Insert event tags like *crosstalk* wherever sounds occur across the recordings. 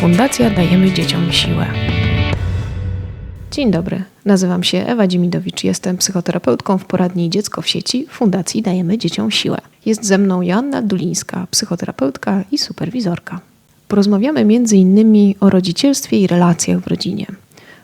Fundacja Dajemy Dzieciom Siłę. Dzień dobry, nazywam się Ewa Dzimidowicz, jestem psychoterapeutką w poradni Dziecko w sieci Fundacji Dajemy Dzieciom Siłę. Jest ze mną Joanna Dulińska, psychoterapeutka i superwizorka. Porozmawiamy m.in. o rodzicielstwie i relacjach w rodzinie,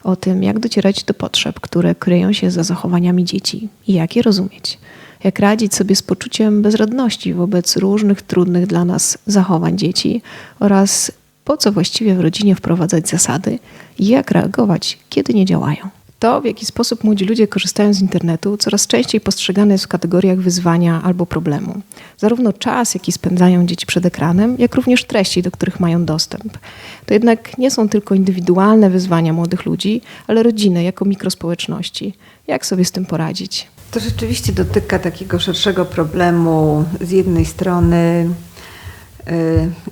o tym, jak docierać do potrzeb, które kryją się za zachowaniami dzieci i jak je rozumieć, jak radzić sobie z poczuciem bezradności wobec różnych trudnych dla nas zachowań dzieci oraz po co właściwie w rodzinie wprowadzać zasady i jak reagować, kiedy nie działają. To, w jaki sposób młodzi ludzie korzystają z internetu, coraz częściej postrzegane jest w kategoriach wyzwania albo problemu. Zarówno czas, jaki spędzają dzieci przed ekranem, jak również treści, do których mają dostęp. To jednak nie są tylko indywidualne wyzwania młodych ludzi, ale rodziny jako mikrospołeczności. Jak sobie z tym poradzić? To rzeczywiście dotyka takiego szerszego problemu. Z jednej strony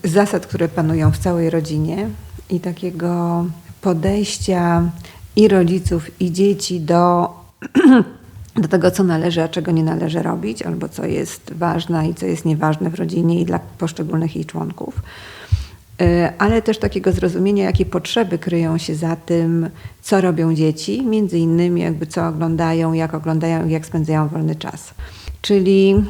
zasad, które panują w całej rodzinie i takiego podejścia i rodziców, i dzieci do, *clears throat* do tego, co należy, a czego nie należy robić, albo co jest ważne i co jest nieważne w rodzinie i dla poszczególnych jej członków. Y, ale też takiego zrozumienia, jakie potrzeby kryją się za tym, co robią dzieci, między innymi jakby co oglądają, jak oglądają jak spędzają wolny czas. Czyli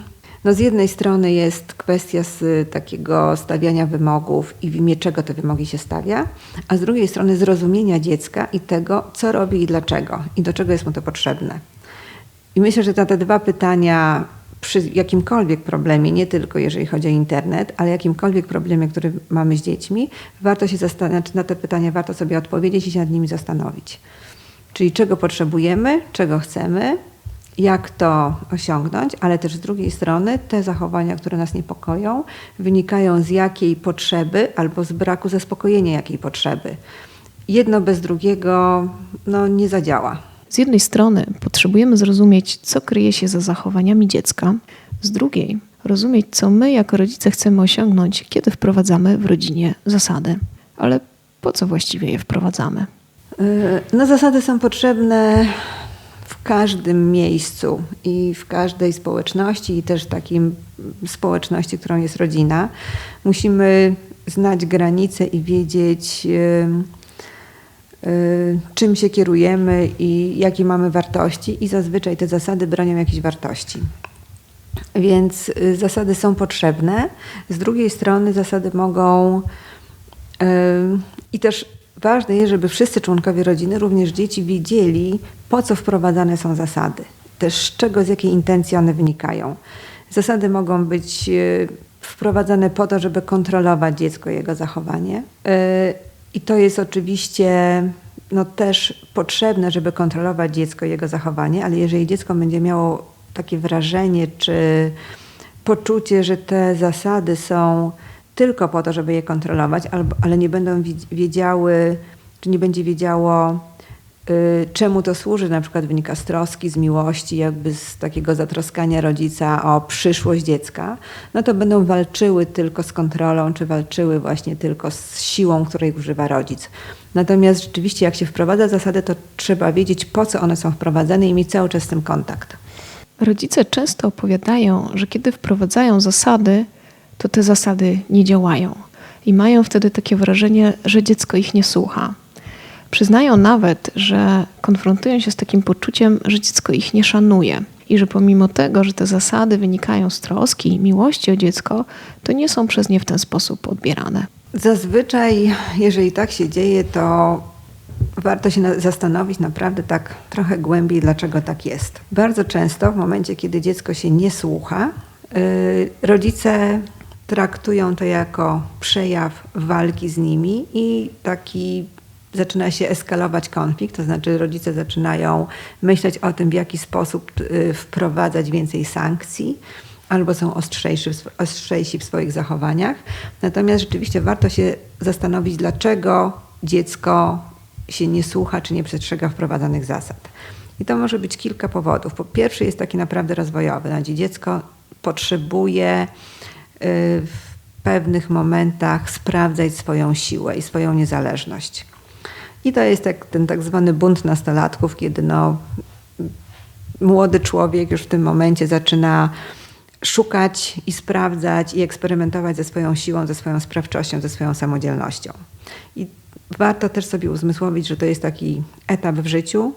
no z jednej strony jest kwestia z takiego stawiania wymogów i w imię czego te wymogi się stawia, a z drugiej strony zrozumienia dziecka i tego, co robi i dlaczego i do czego jest mu to potrzebne. I myślę, że na te dwa pytania przy jakimkolwiek problemie, nie tylko jeżeli chodzi o internet, ale jakimkolwiek problemie, który mamy z dziećmi, warto się zastanowić, na te pytania warto sobie odpowiedzieć i się nad nimi zastanowić. Czyli czego potrzebujemy, czego chcemy, jak to osiągnąć, ale też z drugiej strony te zachowania, które nas niepokoją, wynikają z jakiej potrzeby albo z braku zaspokojenia jakiej potrzeby. Jedno bez drugiego no, nie zadziała. Z jednej strony potrzebujemy zrozumieć, co kryje się za zachowaniami dziecka, z drugiej rozumieć, co my jako rodzice chcemy osiągnąć, kiedy wprowadzamy w rodzinie zasady. Ale po co właściwie je wprowadzamy? No, zasady są potrzebne w każdym miejscu i w każdej społeczności, i też takim społeczności, którą jest rodzina. Musimy znać granice i wiedzieć, czym się kierujemy i jakie mamy wartości, i zazwyczaj te zasady bronią jakichś wartości. Więc y, zasady są potrzebne. Z drugiej strony zasady mogą i też ważne jest, żeby wszyscy członkowie rodziny, również dzieci, wiedzieli, po co wprowadzane są zasady. Też z czego, z jakiej intencji one wynikają. Zasady mogą być y, wprowadzane po to, żeby kontrolować dziecko jego zachowanie. Y, I to jest oczywiście no, też potrzebne, żeby kontrolować dziecko jego zachowanie, ale jeżeli dziecko będzie miało takie wrażenie czy poczucie, że te zasady są tylko po to, żeby je kontrolować, ale nie będą wiedziały, czy nie będzie wiedziało, y, czemu to służy, na przykład wynika z troski, z miłości, jakby z takiego zatroskania rodzica o przyszłość dziecka, no to będą walczyły tylko z kontrolą, czy walczyły właśnie tylko z siłą, której używa rodzic. Natomiast rzeczywiście, jak się wprowadza zasady, to trzeba wiedzieć, po co one są wprowadzane i mieć cały czas z tym kontakt. Rodzice często opowiadają, że kiedy wprowadzają zasady, to te zasady nie działają i mają wtedy takie wrażenie, że dziecko ich nie słucha. Przyznają nawet, że konfrontują się z takim poczuciem, że dziecko ich nie szanuje i że pomimo tego, że te zasady wynikają z troski i miłości o dziecko, to nie są przez nie w ten sposób odbierane. Zazwyczaj, jeżeli tak się dzieje, to warto się zastanowić naprawdę tak trochę głębiej, dlaczego tak jest. Bardzo często w momencie, kiedy dziecko się nie słucha, yy, rodzice traktują to jako przejaw walki z nimi i taki zaczyna się eskalować konflikt, to znaczy rodzice zaczynają myśleć o tym, w jaki sposób y, wprowadzać więcej sankcji, albo są ostrzejsi, ostrzejsi w swoich zachowaniach. Natomiast rzeczywiście warto się zastanowić, dlaczego dziecko się nie słucha czy nie przestrzega wprowadzanych zasad. I to może być kilka powodów. Po pierwsze jest taki naprawdę rozwojowy, znaczy dziecko potrzebuje w pewnych momentach sprawdzać swoją siłę i swoją niezależność. I to jest tak, ten tak zwany bunt nastolatków, kiedy no, młody człowiek już w tym momencie zaczyna szukać i sprawdzać i eksperymentować ze swoją siłą, ze swoją sprawczością, ze swoją samodzielnością. I warto też sobie uzmysłowić, że to jest taki etap w życiu,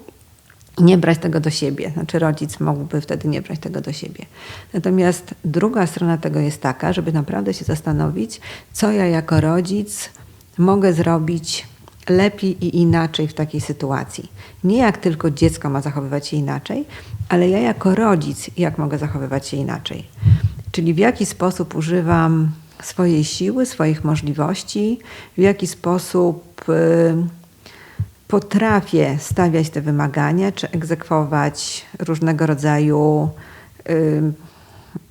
nie brać tego do siebie. Znaczy rodzic mógłby wtedy nie brać tego do siebie. Natomiast druga strona tego jest taka, żeby naprawdę się zastanowić, co ja jako rodzic mogę zrobić lepiej i inaczej w takiej sytuacji. Nie jak tylko dziecko ma zachowywać się inaczej, ale ja jako rodzic jak mogę zachowywać się inaczej. Czyli w jaki sposób używam swojej siły, swoich możliwości, w jaki sposób y, potrafię stawiać te wymagania, czy egzekwować różnego rodzaju y,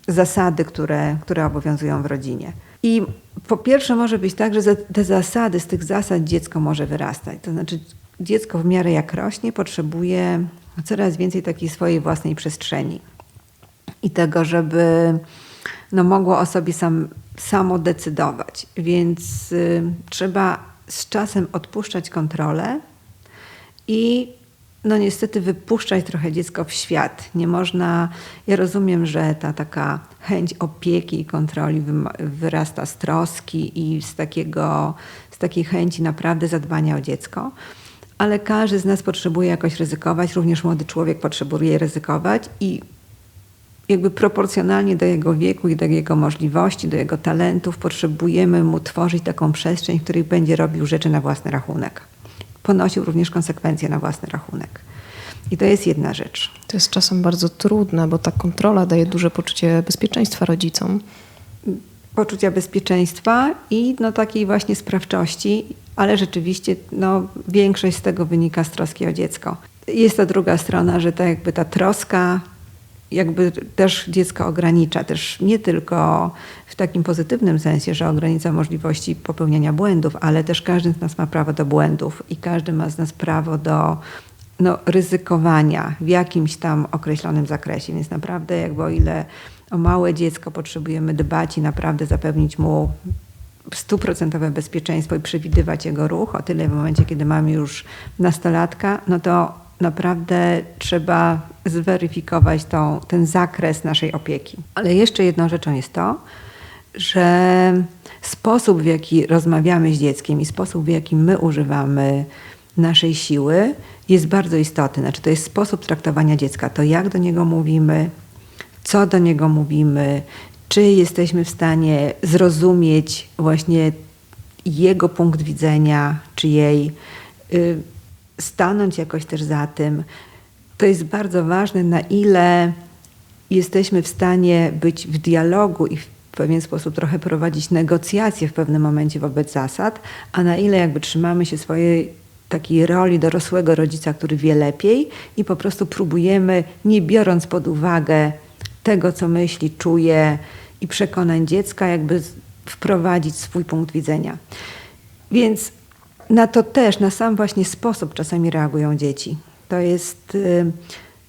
zasady, które, które obowiązują w rodzinie. I po pierwsze może być tak, że te zasady, z tych zasad dziecko może wyrastać. To znaczy dziecko w miarę jak rośnie potrzebuje coraz więcej takiej swojej własnej przestrzeni. I tego, żeby no, mogło o sobie sam, samo decydować. Więc y, trzeba z czasem odpuszczać kontrolę i no niestety wypuszczać trochę dziecko w świat. Nie można, ja rozumiem, że ta taka chęć opieki i kontroli wyrasta z troski i z, takiego, z takiej chęci naprawdę zadbania o dziecko, ale każdy z nas potrzebuje jakoś ryzykować, również młody człowiek potrzebuje ryzykować i jakby proporcjonalnie do jego wieku i do jego możliwości, do jego talentów potrzebujemy mu tworzyć taką przestrzeń, w której będzie robił rzeczy na własny rachunek ponosił również konsekwencje na własny rachunek. I to jest jedna rzecz. To jest czasem bardzo trudne, bo ta kontrola daje duże poczucie bezpieczeństwa rodzicom. Poczucia bezpieczeństwa i no, takiej właśnie sprawczości, ale rzeczywiście no, większość z tego wynika z troski o dziecko. Jest ta druga strona, że ta, jakby ta troska jakby też dziecko ogranicza, też nie tylko w takim pozytywnym sensie, że ogranicza możliwości popełniania błędów, ale też każdy z nas ma prawo do błędów i każdy ma z nas prawo do no, ryzykowania w jakimś tam określonym zakresie. Więc naprawdę jakby o ile o małe dziecko potrzebujemy dbać i naprawdę zapewnić mu stuprocentowe bezpieczeństwo i przewidywać jego ruch, o tyle w momencie, kiedy mamy już nastolatka, no to naprawdę trzeba zweryfikować tą, ten zakres naszej opieki. Ale jeszcze jedną rzeczą jest to, że sposób, w jaki rozmawiamy z dzieckiem i sposób, w jaki my używamy naszej siły, jest bardzo istotny. Znaczy, to jest sposób traktowania dziecka, to jak do niego mówimy, co do niego mówimy, czy jesteśmy w stanie zrozumieć właśnie jego punkt widzenia, czy jej. Y, stanąć jakoś też za tym. To jest bardzo ważne, na ile jesteśmy w stanie być w dialogu i w pewien sposób trochę prowadzić negocjacje w pewnym momencie wobec zasad, a na ile jakby trzymamy się swojej takiej roli dorosłego rodzica, który wie lepiej i po prostu próbujemy, nie biorąc pod uwagę tego, co myśli, czuje i przekonań dziecka, jakby wprowadzić swój punkt widzenia. Więc na to też, na sam właśnie sposób czasami reagują dzieci. To jest y,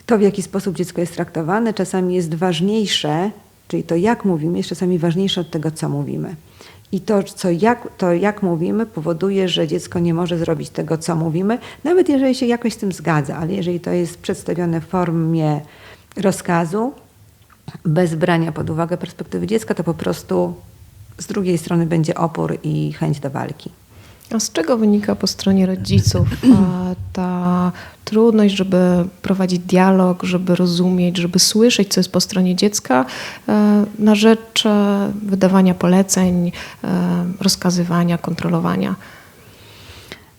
to, w jaki sposób dziecko jest traktowane, czasami jest ważniejsze, czyli to, jak mówimy, jest czasami ważniejsze od tego, co mówimy. I to, co jak, to, jak mówimy, powoduje, że dziecko nie może zrobić tego, co mówimy, nawet jeżeli się jakoś z tym zgadza, ale jeżeli to jest przedstawione w formie rozkazu, bez brania pod uwagę perspektywy dziecka, to po prostu z drugiej strony będzie opór i chęć do walki. A z czego wynika po stronie rodziców ta trudność, żeby prowadzić dialog, żeby rozumieć, żeby słyszeć, co jest po stronie dziecka, e, na rzecz e, wydawania poleceń, e, rozkazywania, kontrolowania?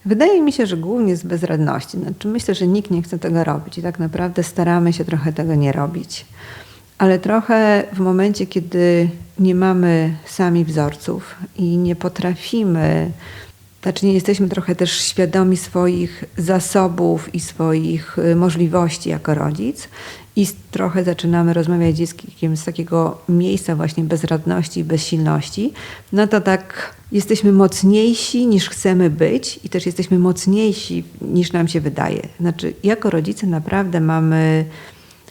Wydaje mi się, że głównie z bezradności. Znaczy myślę, że nikt nie chce tego robić i tak naprawdę staramy się trochę tego nie robić. Ale trochę w momencie, kiedy nie mamy sami wzorców i nie potrafimy znaczy nie jesteśmy trochę też świadomi swoich zasobów i swoich y, możliwości jako rodzic i trochę zaczynamy rozmawiać z dzieckiem z takiego miejsca właśnie bezradności bezsilności, no to tak jesteśmy mocniejsi niż chcemy być i też jesteśmy mocniejsi niż nam się wydaje. Znaczy jako rodzice naprawdę mamy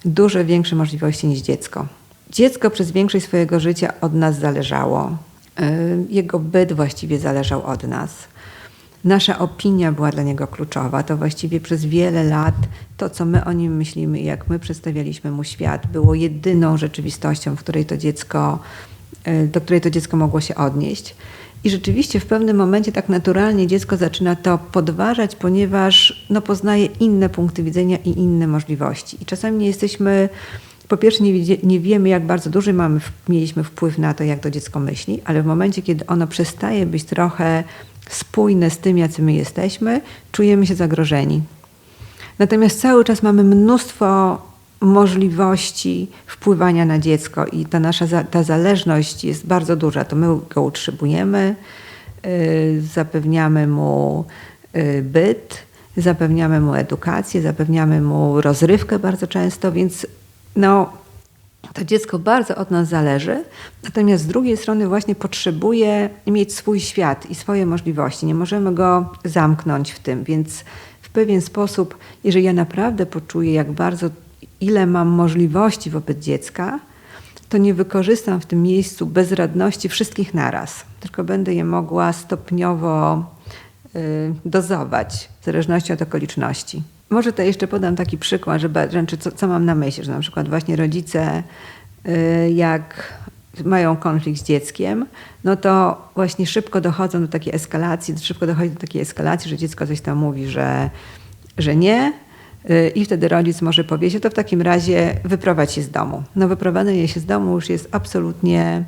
dużo większe możliwości niż dziecko. Dziecko przez większość swojego życia od nas zależało. Y, jego byt właściwie zależał od nas nasza opinia była dla niego kluczowa. To właściwie przez wiele lat to, co my o nim myślimy i jak my przedstawialiśmy mu świat, było jedyną rzeczywistością, w której to dziecko, y, do której to dziecko mogło się odnieść. I rzeczywiście w pewnym momencie tak naturalnie dziecko zaczyna to podważać, ponieważ no, poznaje inne punkty widzenia i inne możliwości. I czasami nie jesteśmy, po pierwsze nie, nie wiemy, jak bardzo duży mamy, mieliśmy wpływ na to, jak to dziecko myśli, ale w momencie, kiedy ono przestaje być trochę spójne z tym, jacy my jesteśmy, czujemy się zagrożeni. Natomiast cały czas mamy mnóstwo możliwości wpływania na dziecko i ta nasza ta zależność jest bardzo duża. To my go utrzymujemy, y, zapewniamy mu y, byt, zapewniamy mu edukację, zapewniamy mu rozrywkę bardzo często, więc no, to dziecko bardzo od nas zależy, natomiast z drugiej strony właśnie potrzebuje mieć swój świat i swoje możliwości. Nie możemy go zamknąć w tym, więc w pewien sposób, jeżeli ja naprawdę poczuję, jak bardzo ile mam możliwości wobec dziecka, to nie wykorzystam w tym miejscu bezradności wszystkich naraz, tylko będę je mogła stopniowo y, dozować w zależności od okoliczności. Może to jeszcze podam taki przykład, żeby, co, co mam na myśli, że na przykład właśnie rodzice y, jak mają konflikt z dzieckiem, no to właśnie szybko dochodzą do takiej eskalacji, szybko dochodzi do takiej eskalacji, że dziecko coś tam mówi, że, że nie, i wtedy rodzic może powiedzieć, to w takim razie wyprowadź się z domu. No wyprowadzenie się z domu już jest absolutnie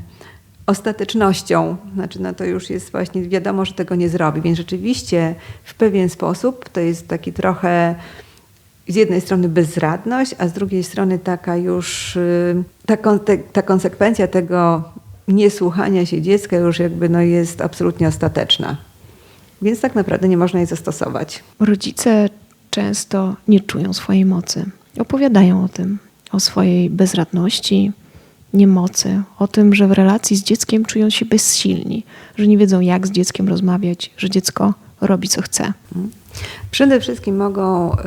ostatecznością. Znaczy no to już jest właśnie wiadomo, że tego nie zrobi. Więc rzeczywiście w pewien sposób to jest taki trochę z jednej strony bezradność, a z drugiej strony taka już y, ta, ta konsekwencja tego niesłuchania się dziecka już jakby no jest absolutnie ostateczna. Więc tak naprawdę nie można jej zastosować. Rodzice często nie czują swojej mocy. Opowiadają o tym, o swojej bezradności, niemocy, o tym, że w relacji z dzieckiem czują się bezsilni, że nie wiedzą, jak z dzieckiem rozmawiać, że dziecko robi co chce. Przede wszystkim mogą y,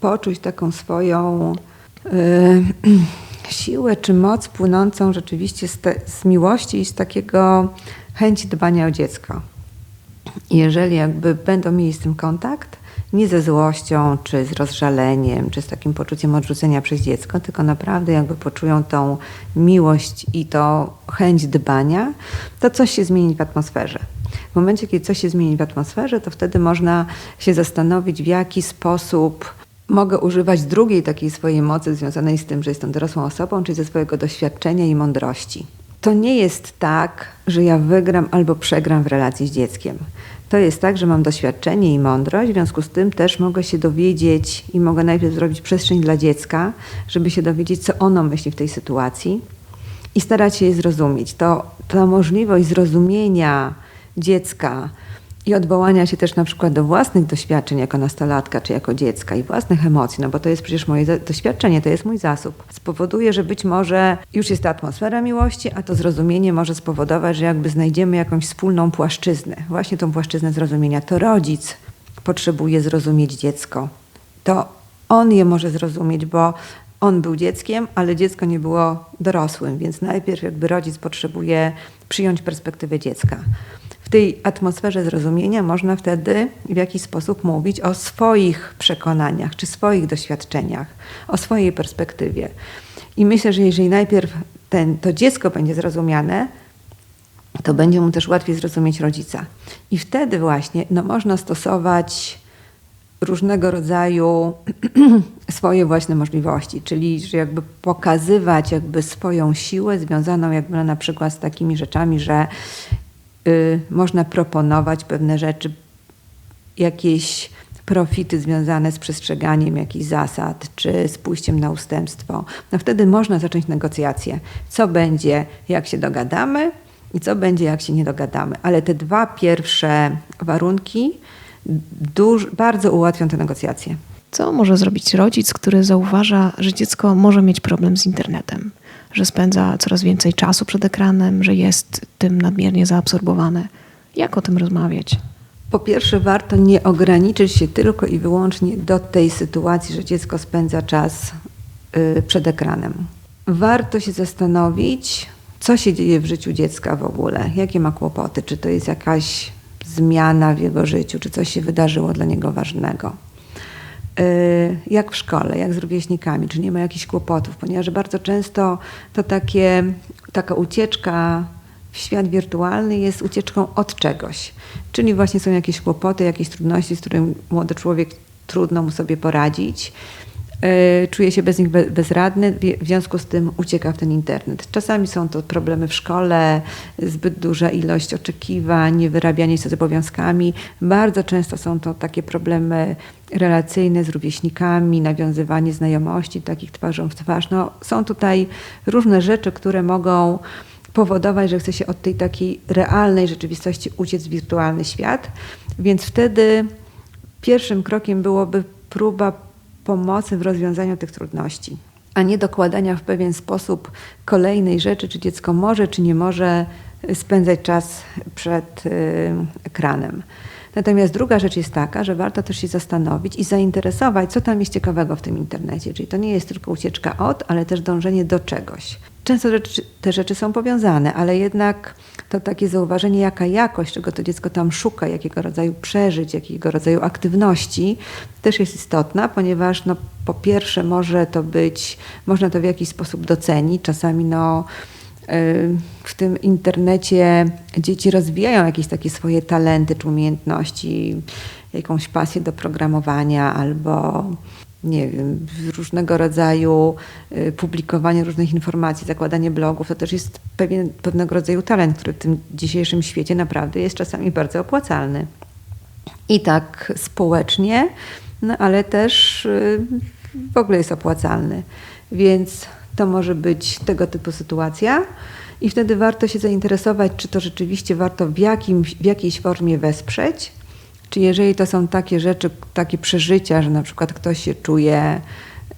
poczuć taką swoją y, *clears throat* siłę czy moc płynącą rzeczywiście z, te, z miłości i z takiego chęci dbania o dziecko. Jeżeli jakby będą mieli z tym kontakt, nie ze złością, czy z rozżaleniem, czy z takim poczuciem odrzucenia przez dziecko, tylko naprawdę jakby poczują tą miłość i to chęć dbania, to coś się zmieni w atmosferze. W momencie, kiedy coś się zmieni w atmosferze, to wtedy można się zastanowić, w jaki sposób mogę używać drugiej takiej swojej mocy związanej z tym, że jestem dorosłą osobą, czyli ze swojego doświadczenia i mądrości. To nie jest tak, że ja wygram albo przegram w relacji z dzieckiem. To jest tak, że mam doświadczenie i mądrość, w związku z tym też mogę się dowiedzieć i mogę najpierw zrobić przestrzeń dla dziecka, żeby się dowiedzieć, co ono myśli w tej sytuacji i starać się je zrozumieć. To, ta możliwość zrozumienia dziecka, i odwołania się też na przykład do własnych doświadczeń jako nastolatka czy jako dziecka i własnych emocji, no bo to jest przecież moje doświadczenie, to jest mój zasób. Spowoduje, że być może już jest ta atmosfera miłości, a to zrozumienie może spowodować, że jakby znajdziemy jakąś wspólną płaszczyznę, właśnie tą płaszczyznę zrozumienia. To rodzic potrzebuje zrozumieć dziecko. To on je może zrozumieć, bo on był dzieckiem, ale dziecko nie było dorosłym, więc najpierw jakby rodzic potrzebuje przyjąć perspektywę dziecka tej atmosferze zrozumienia można wtedy w jakiś sposób mówić o swoich przekonaniach czy swoich doświadczeniach, o swojej perspektywie. I myślę, że jeżeli najpierw ten, to dziecko będzie zrozumiane, to będzie mu też łatwiej zrozumieć rodzica. I wtedy właśnie no, można stosować różnego rodzaju *clears throat* swoje własne możliwości, czyli że jakby pokazywać jakby swoją siłę związaną jakby na przykład z takimi rzeczami, że y, można proponować pewne rzeczy, jakieś profity związane z przestrzeganiem jakichś zasad, czy z pójściem na ustępstwo, no wtedy można zacząć negocjacje. Co będzie, jak się dogadamy i co będzie, jak się nie dogadamy. Ale te dwa pierwsze warunki duż, bardzo ułatwią te negocjacje. Co może zrobić rodzic, który zauważa, że dziecko może mieć problem z internetem? Że spędza coraz więcej czasu przed ekranem, że jest tym nadmiernie zaabsorbowane. Jak o tym rozmawiać? Po pierwsze, warto nie ograniczyć się tylko i wyłącznie do tej sytuacji, że dziecko spędza czas y, przed ekranem. Warto się zastanowić, co się dzieje w życiu dziecka w ogóle, jakie ma kłopoty, czy to jest jakaś zmiana w jego życiu, czy coś się wydarzyło dla niego ważnego. Y, jak w szkole, jak z rówieśnikami, czy nie ma jakichś kłopotów, ponieważ bardzo często to takie, taka ucieczka w świat wirtualny jest ucieczką od czegoś. Czyli właśnie są jakieś kłopoty, jakieś trudności, z którymi młody człowiek trudno mu sobie poradzić. E, czuje się bez nich bezradny, w związku z tym ucieka w ten internet. Czasami są to problemy w szkole, zbyt duża ilość oczekiwań, niewyrabianie się z obowiązkami. Bardzo często są to takie problemy relacyjne z rówieśnikami, nawiązywanie znajomości takich twarzą w twarz. No, są tutaj różne rzeczy, które mogą powodować, że chce się od tej takiej realnej rzeczywistości uciec w wirtualny świat. Więc wtedy pierwszym krokiem byłoby próba pomocy w rozwiązaniu tych trudności, a nie dokładania w pewien sposób kolejnej rzeczy, czy dziecko może, czy nie może spędzać czas przed y, ekranem. Natomiast druga rzecz jest taka, że warto też się zastanowić i zainteresować, co tam jest ciekawego w tym internecie. Czyli to nie jest tylko ucieczka od, ale też dążenie do czegoś. Często te rzeczy są powiązane, ale jednak to takie zauważenie, jaka jakość, czego to dziecko tam szuka, jakiego rodzaju przeżyć, jakiego rodzaju aktywności, też jest istotna, ponieważ no, po pierwsze może to być, można to w jakiś sposób docenić. Czasami no, y, w tym internecie dzieci rozwijają jakieś takie swoje talenty czy umiejętności, jakąś pasję do programowania albo nie wiem, różnego rodzaju y, publikowanie różnych informacji, zakładanie blogów, to też jest pewien, pewnego rodzaju talent, który w tym dzisiejszym świecie naprawdę jest czasami bardzo opłacalny. I tak społecznie, no ale też y, w ogóle jest opłacalny. Więc to może być tego typu sytuacja. I wtedy warto się zainteresować, czy to rzeczywiście warto w, jakim, w jakiejś formie wesprzeć, czy jeżeli to są takie rzeczy, takie przeżycia, że na przykład ktoś się czuje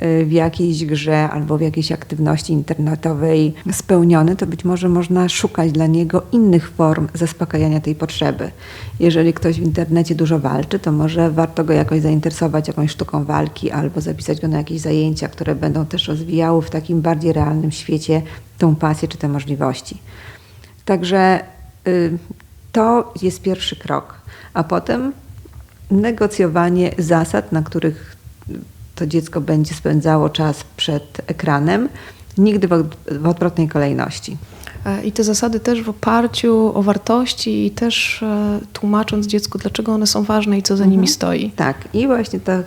y, w jakiejś grze albo w jakiejś aktywności internetowej spełniony, to być może można szukać dla niego innych form zaspokajania tej potrzeby. Jeżeli ktoś w internecie dużo walczy, to może warto go jakoś zainteresować jakąś sztuką walki albo zapisać go na jakieś zajęcia, które będą też rozwijały w takim bardziej realnym świecie tą pasję czy te możliwości. Także y, to jest pierwszy krok, a potem negocjowanie zasad, na których to dziecko będzie spędzało czas przed ekranem, nigdy w odwrotnej kolejności. E, I te zasady też w oparciu o wartości i też e, tłumacząc dziecku, dlaczego one są ważne i co za nimi mhm. stoi. Tak, i właśnie ta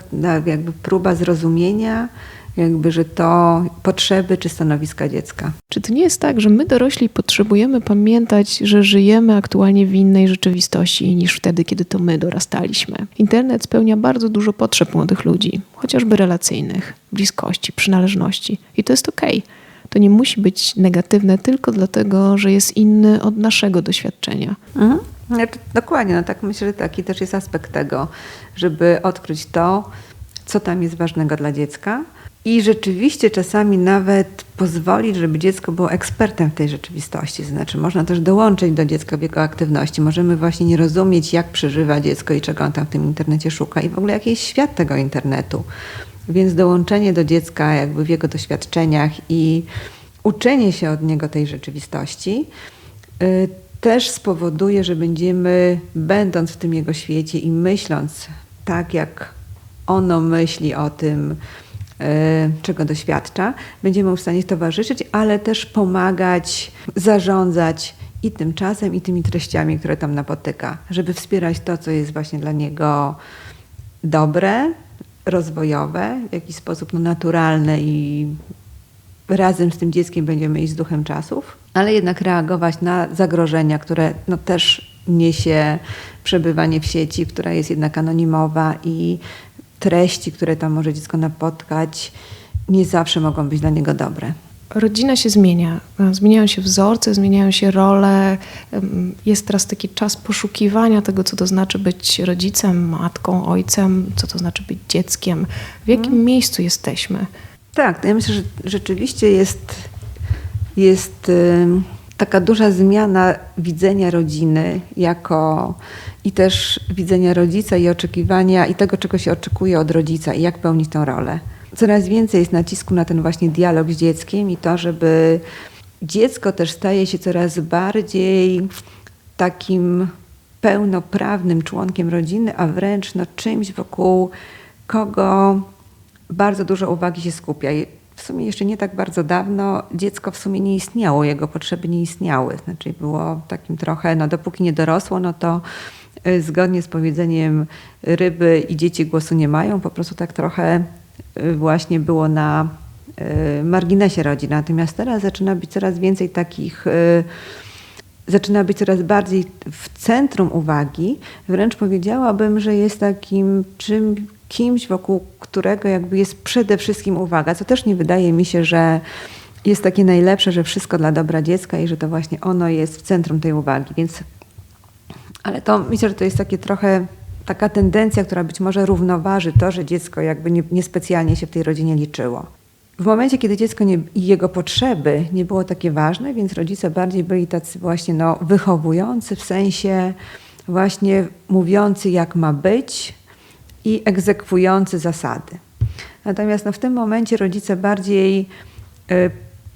jakby próba zrozumienia jakby, że to potrzeby czy stanowiska dziecka. Czy to nie jest tak, że my dorośli potrzebujemy pamiętać, że żyjemy aktualnie w innej rzeczywistości niż wtedy, kiedy to my dorastaliśmy? Internet spełnia bardzo dużo potrzeb młodych ludzi, chociażby relacyjnych, bliskości, przynależności. I to jest okej. Okay. To nie musi być negatywne tylko dlatego, że jest inny od naszego doświadczenia. Mhm. Znaczy, dokładnie, no tak myślę, że taki też jest aspekt tego, żeby odkryć to, co tam jest ważnego dla dziecka, i rzeczywiście czasami nawet pozwolić, żeby dziecko było ekspertem w tej rzeczywistości. Znaczy, można też dołączyć do dziecka w jego aktywności. Możemy właśnie nie rozumieć, jak przeżywa dziecko i czego on tam w tym internecie szuka i w ogóle jaki jest świat tego internetu. Więc dołączenie do dziecka jakby w jego doświadczeniach i uczenie się od niego tej rzeczywistości y, też spowoduje, że będziemy, będąc w tym jego świecie i myśląc tak, jak ono myśli o tym, czego doświadcza, będziemy w stanie towarzyszyć, ale też pomagać, zarządzać i tym czasem, i tymi treściami, które tam napotyka, żeby wspierać to, co jest właśnie dla niego dobre, rozwojowe, w jakiś sposób no, naturalne i razem z tym dzieckiem będziemy iść z duchem czasów, ale jednak reagować na zagrożenia, które no, też niesie przebywanie w sieci, która jest jednak anonimowa i treści, które tam może dziecko napotkać, nie zawsze mogą być dla niego dobre. Rodzina się zmienia, zmieniają się wzorce, zmieniają się role. Jest teraz taki czas poszukiwania tego, co to znaczy być rodzicem, matką, ojcem, co to znaczy być dzieckiem, w jakim hmm. miejscu jesteśmy. Tak, ja myślę, że rzeczywiście jest, jest taka duża zmiana widzenia rodziny jako i też widzenia rodzica i oczekiwania i tego, czego się oczekuje od rodzica i jak pełnić tę rolę. Coraz więcej jest nacisku na ten właśnie dialog z dzieckiem i to, żeby dziecko też staje się coraz bardziej takim pełnoprawnym członkiem rodziny, a wręcz no, czymś wokół kogo bardzo dużo uwagi się skupia. W sumie jeszcze nie tak bardzo dawno dziecko w sumie nie istniało, jego potrzeby nie istniały. Znaczy było takim trochę, no dopóki nie dorosło, no to y, zgodnie z powiedzeniem ryby i dzieci głosu nie mają, po prostu tak trochę y, właśnie było na y, marginesie rodziny. Natomiast teraz zaczyna być coraz więcej takich zaczyna być coraz bardziej w centrum uwagi. Wręcz powiedziałabym, że jest takim czym, kimś, wokół którego jakby jest przede wszystkim uwaga, co też nie wydaje mi się, że jest takie najlepsze, że wszystko dla dobra dziecka i że to właśnie ono jest w centrum tej uwagi. Więc, ale to myślę, że to jest takie trochę taka tendencja, która być może równoważy to, że dziecko jakby nie, niespecjalnie się w tej rodzinie liczyło. W momencie, kiedy dziecko i jego potrzeby nie było takie ważne, więc rodzice bardziej byli tacy właśnie no, wychowujący, w sensie właśnie mówiący, jak ma być i egzekwujący zasady. Natomiast no, w tym momencie rodzice bardziej y,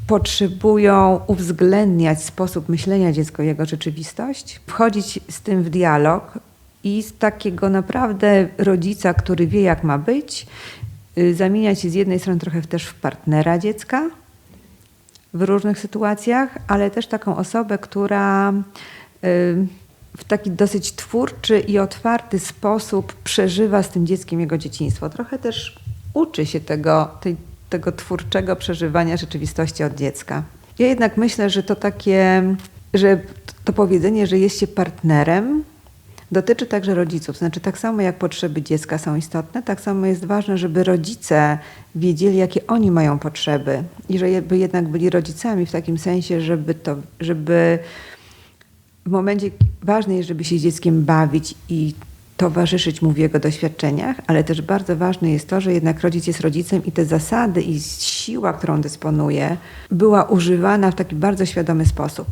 potrzebują uwzględniać sposób myślenia dziecka, jego rzeczywistość, wchodzić z tym w dialog i z takiego naprawdę rodzica, który wie, jak ma być, Y, zamieniać się z jednej strony trochę też w partnera dziecka w różnych sytuacjach, ale też taką osobę, która y, w taki dosyć twórczy i otwarty sposób przeżywa z tym dzieckiem jego dzieciństwo. Trochę też uczy się tego, tej, tego twórczego przeżywania rzeczywistości od dziecka. Ja jednak myślę, że to takie, że to powiedzenie, że jest się partnerem, dotyczy także rodziców. Znaczy tak samo jak potrzeby dziecka są istotne, tak samo jest ważne, żeby rodzice wiedzieli, jakie oni mają potrzeby i żeby jednak byli rodzicami w takim sensie, żeby to, żeby w momencie ważne jest, żeby się z dzieckiem bawić i towarzyszyć mu w jego doświadczeniach, ale też bardzo ważne jest to, że jednak rodzic jest rodzicem i te zasady i siła, którą dysponuje, była używana w taki bardzo świadomy sposób.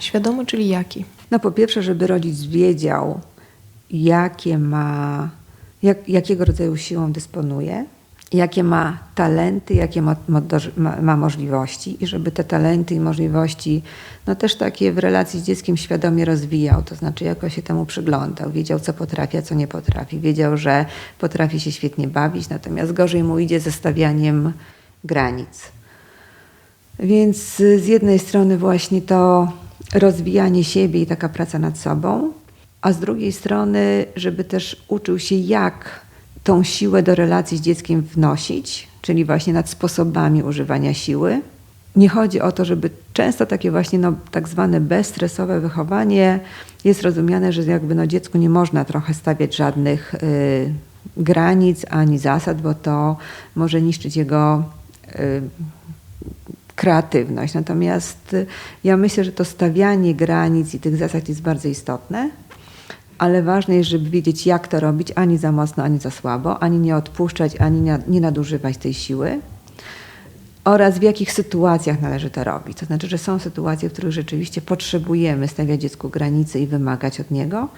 Świadomy, czyli jaki? No po pierwsze, żeby rodzic wiedział, jakie ma, jak, jakiego rodzaju siłą dysponuje, jakie ma talenty, jakie ma, ma, ma, możliwości i żeby te talenty i możliwości no też takie w relacji z dzieckiem świadomie rozwijał, to znaczy jako się temu przyglądał, wiedział co potrafi, a co nie potrafi, wiedział, że potrafi się świetnie bawić, natomiast gorzej mu idzie ze stawianiem granic. Więc z jednej strony właśnie to rozwijanie siebie i taka praca nad sobą, a z drugiej strony, żeby też uczył się, jak tą siłę do relacji z dzieckiem wnosić, czyli właśnie nad sposobami używania siły. Nie chodzi o to, żeby często takie właśnie no, tak zwane bezstresowe wychowanie jest rozumiane, że jakby no, dziecku nie można trochę stawiać żadnych y, granic ani zasad, bo to może niszczyć jego y, kreatywność. Natomiast ja myślę, że to stawianie granic i tych zasad jest bardzo istotne ale ważne jest, żeby wiedzieć, jak to robić, ani za mocno, ani za słabo, ani nie odpuszczać, ani nie nadużywać tej siły oraz w jakich sytuacjach należy to robić. To znaczy, że są sytuacje, w których rzeczywiście potrzebujemy stawiać dziecku granice i wymagać od niego,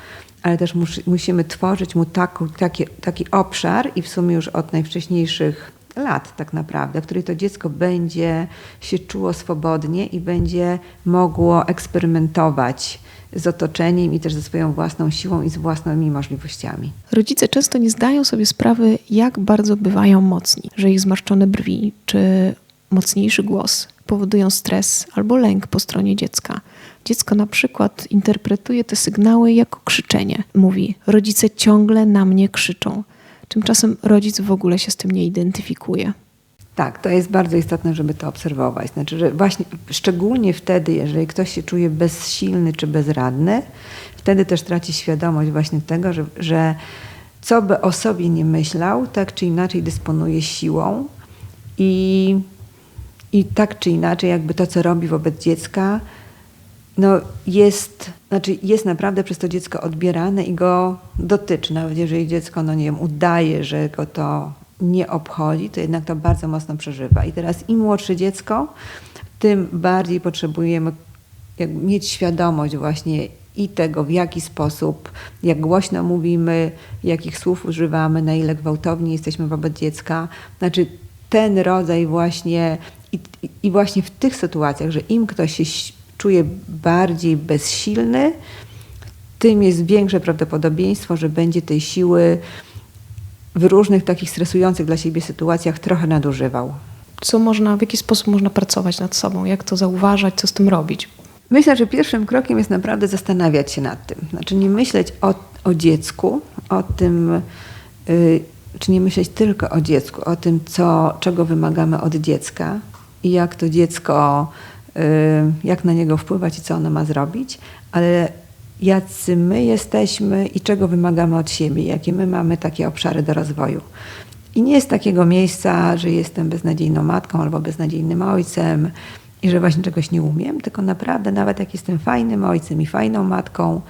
ale też mus, musimy tworzyć mu taki, taki, taki obszar i w sumie już od najwcześniejszych lat tak naprawdę, w której to dziecko będzie się czuło swobodnie i będzie mogło eksperymentować z otoczeniem i też ze swoją własną siłą i z własnymi możliwościami. Rodzice często nie zdają sobie sprawy, jak bardzo bywają mocni, że ich zmarszczone brwi czy mocniejszy głos powodują stres albo lęk po stronie dziecka. Dziecko na przykład interpretuje te sygnały jako krzyczenie. Mówi: Rodzice ciągle na mnie krzyczą. Tymczasem rodzic w ogóle się z tym nie identyfikuje. Tak, to jest bardzo istotne, żeby to obserwować. Znaczy, że właśnie szczególnie wtedy, jeżeli ktoś się czuje bezsilny czy bezradny, wtedy też traci świadomość właśnie tego, że, że co by o sobie nie myślał, tak czy inaczej dysponuje siłą i, i tak czy inaczej jakby to, co robi wobec dziecka, no jest, znaczy jest naprawdę przez to dziecko odbierane i go dotyczy. Nawet jeżeli dziecko, no nie wiem, udaje, że go to nie obchodzi, to jednak to bardzo mocno przeżywa. I teraz im młodsze dziecko, tym bardziej potrzebujemy mieć świadomość właśnie i tego, w jaki sposób, jak głośno mówimy, jakich słów używamy, na ile gwałtowni jesteśmy wobec dziecka. Znaczy ten rodzaj właśnie i, i właśnie w tych sytuacjach, że im ktoś się czuje bardziej bezsilny, tym jest większe prawdopodobieństwo, że będzie tej siły w różnych takich stresujących dla siebie sytuacjach trochę nadużywał. Co można, w jaki sposób można pracować nad sobą? Jak to zauważać? Co z tym robić? Myślę, że pierwszym krokiem jest naprawdę zastanawiać się nad tym. Znaczy nie myśleć o, o dziecku, o tym, y, czy nie myśleć tylko o dziecku, o tym, co, czego wymagamy od dziecka i jak to dziecko, y, jak na niego wpływać i co ono ma zrobić, ale jacy my jesteśmy i czego wymagamy od siebie, jakie my mamy takie obszary do rozwoju. I nie jest takiego miejsca, że jestem beznadziejną matką albo beznadziejnym ojcem i że właśnie czegoś nie umiem, tylko naprawdę nawet jak jestem fajnym ojcem i fajną matką,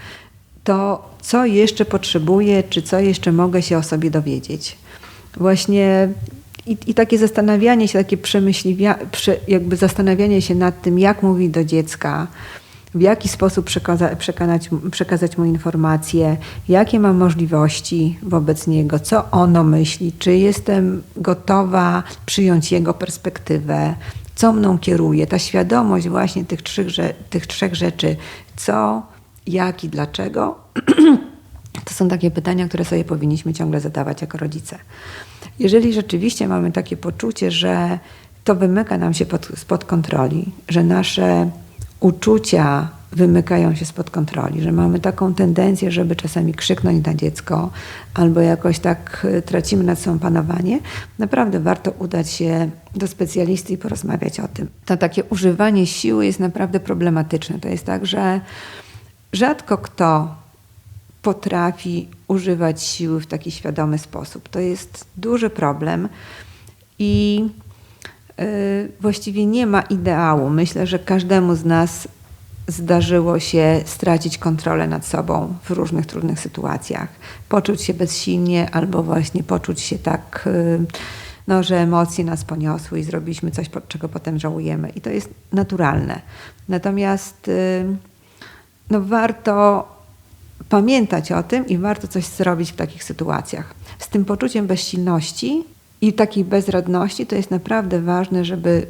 to co jeszcze potrzebuję, czy co jeszcze mogę się o sobie dowiedzieć. Właśnie i, i takie zastanawianie się, takie przemyśliwia, prze, jakby zastanawianie się nad tym, jak mówić do dziecka, w jaki sposób przekaza, przekazać, przekazać mu informacje, jakie mam możliwości wobec niego, co ono myśli, czy jestem gotowa przyjąć jego perspektywę, co mną kieruje, ta świadomość właśnie tych trzech, tych trzech rzeczy, co, jak i dlaczego, *clears throat* to są takie pytania, które sobie powinniśmy ciągle zadawać jako rodzice. Jeżeli rzeczywiście mamy takie poczucie, że to wymyka nam się pod, spod kontroli, że nasze uczucia wymykają się spod kontroli, że mamy taką tendencję, żeby czasami krzyknąć na dziecko albo jakoś tak y, tracimy nad sobą panowanie, naprawdę warto udać się do specjalisty i porozmawiać o tym. To takie używanie siły jest naprawdę problematyczne. To jest tak, że rzadko kto potrafi używać siły w taki świadomy sposób. To jest duży problem i właściwie nie ma ideału. Myślę, że każdemu z nas zdarzyło się stracić kontrolę nad sobą w różnych trudnych sytuacjach. Poczuć się bezsilnie albo właśnie poczuć się tak, y, no, że emocje nas poniosły i zrobiliśmy coś, czego potem żałujemy. I to jest naturalne. Natomiast y, no, warto pamiętać o tym i warto coś zrobić w takich sytuacjach. Z tym poczuciem bezsilności i takiej bezradności to jest naprawdę ważne, żeby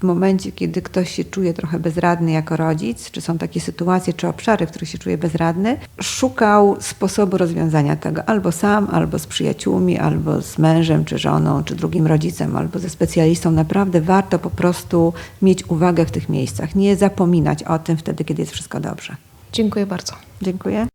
w momencie, kiedy ktoś się czuje trochę bezradny jako rodzic, czy są takie sytuacje, czy obszary, w których się czuje bezradny, szukał sposobu rozwiązania tego albo sam, albo z przyjaciółmi, albo z mężem, czy żoną, czy drugim rodzicem, albo ze specjalistą. Naprawdę warto po prostu mieć uwagę w tych miejscach, nie zapominać o tym wtedy, kiedy jest wszystko dobrze. Dziękuję bardzo. Dziękuję.